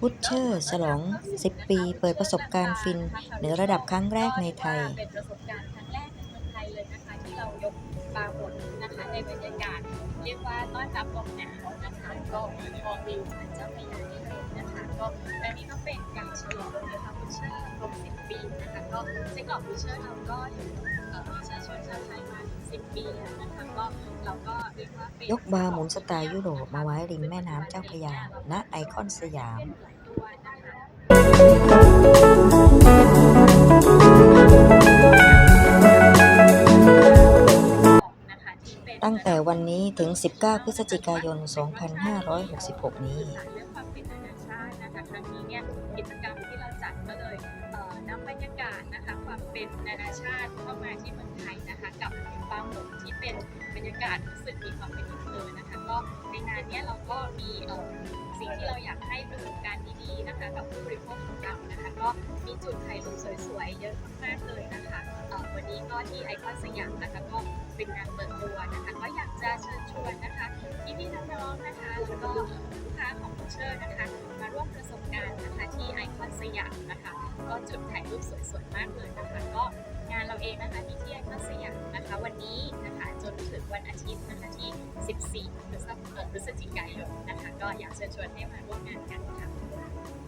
บุชเชอร์ฉลอง 10 ปี เปิดประสบการณ์ฟินเหนือระดับครั้งแรกในไทย เป็นประสบการณ์ครั้งแรกในเมืองไทยเลยนะคะที่เรายกปลาหมดนะคะในบรรยากาศ เรียกว่าต้อนรับลมหนาวนะคะก็มองวิวผ่านเจ้าพระยาได้เลยนะคะก็อันนี้ก็เป็นการฉลองนะคะบุชเชอร์ครบ 10 ปีนะคะก็ไส้กรอกบุชเชอร์เราก็อยู่เอ่อประชาชนชาวไทยมา10 ปีแล้วนะคะก็เราก็เรียกว่ายกบาร์หมุนสไตล์ยุโรปมาไว้ริมแม่น้ำเจ้าพระยาณไอคอนสยาม ถึง 19 พฤศจิกายน 2566 นี้ เรื่องความเป็นนานาชาตินะคะครั้งนี้เนี่ยกิจกรรมที่เราจัดก็เลยเอ่อนำบรรยากาศนะคะความเป็นนานาชาติเข้ามาที่เมืองไทยนะคะกับปางหมุนที่เป็นบรรยากาศรู้สึกมีความเป็นอินเตอร์นะคะก็ในงานเนี้ยเราก็มีเอ่อสิ่งที่เราอยากให้ประสบการณ์ดีๆนะคะกับผู้บริโภคของเรานะคะก็มีจุดถ่ายรูปสวยๆเยอะมากๆเลยนะคะเอ่อวันนี้ก็ที่ไอคอนสยามนะคะก็เป็นงานเปิดตัวนะคะก็อยากจะเชิญ ชวนนะคะพี่ๆน้องๆนะคะแล้วก็ลูกค้าของบูเชอร์นะคะ มาร่วมประสบการณ์นะคะที่ไอคอนสยามนะคะ ก็จุดถ่ายรูปสวยๆมากเลยนะคะ ก็งานเราเองนะคะที่ที่ไอคอนสยามนะคะ วันนี้นะคะจนถึงวันอาทิตย์นะคะที่ 14 พฤศจิเอ่อพฤศจิกายนนะคะ ก็อยากเชิญชวนให้มาร่วมงานกันค่ะ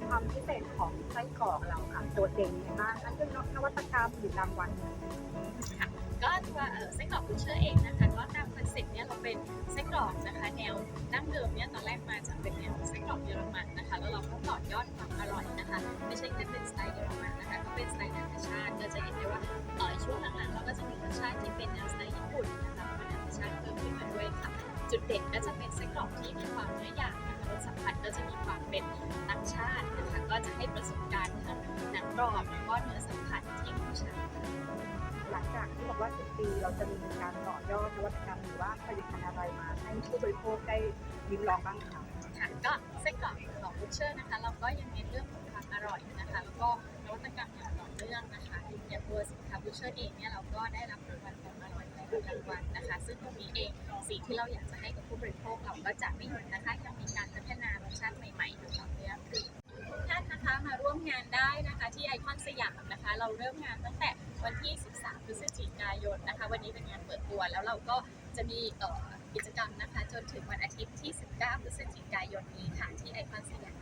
ความพิเศษของไส้กรอกเราค่ะโดดเด่นยังไงบ้างทั้งเรื่องนวัตกรรมหรือรางวัลค่ะก็ตัวเอ่อไส้กรอกบูเชอร์เองนะคะ ก็ตาม รอกนะคะแนวดั้งเดิมเนี่ยตอนแรกมาจากเป็นแนวไส้กรอกเยอรมันนะคะแล้วเราก็ต่อยอดความอร่อยนะคะ ไม่ใช่แค่เป็นสไตล์เยอรมันนะคะก็เป็นสไตล์นานาชาติเราจะเห็นได้ว่าเอ่อช่วงหลังๆเราก็จะมีรสชาติที่เป็นแนวสไตล์ญี่ปุ่นนะคะเป็นนานาชาติเพิ่มขึ้นมาด้วยค่ะ จุดเด่นก็จะเป็นไส้กรอกที่มีความเนื้อหยาบนะคะรสสัมผัสก็จะมีความเป็นต่างชาตินะคะก็จะให้ประสบการณ์ทั้งหนังกรอบแล้วก็เนื้อสัมผัสที่ผู้ชายหลังจากที่บอกว่า10ปีเราจะมีการต่อยอดนวัตกรรมหรือว่าผลิตภัณฑ์อะไรมา บริโภคได้ลิ้มลองบ้างคะค่ะก็ไส้กรอกของบูเชอร์นะคะ เราก็ยังเน้นเรื่องของความอร่อยนะคะ แล้วก็นวัตกรรมอย่างต่อเนื่องนะคะอย่างตัวสินค้าบูเชอร์เองเนี่ยเราก็ได้รับรางวัลความอร่อยหลายรางวัลนะคะ ซึ่งตรงนี้เองสิ่งที่เราอยากจะให้กับผู้บริโภคเราก็จะไม่หยุดนะคะยังมีการพัฒนารสชาติใหม่ๆอยู่ต่อเนื่องคือท่านนะคะมาร่วมงานได้นะคะที่ไอคอนสยามนะคะ เราเริ่มงานตั้งแต่วันที่ 13 พฤศจิกายนนะคะ วันนี้เป็นงานเปิดตัวแล้วเราก็จะมีเอ่อ กิจกรรมนะคะ จนถึงวันอาทิตย์ที่ 19 พฤศจิกายนนี้ค่ะ ที่ไอคอนสยาม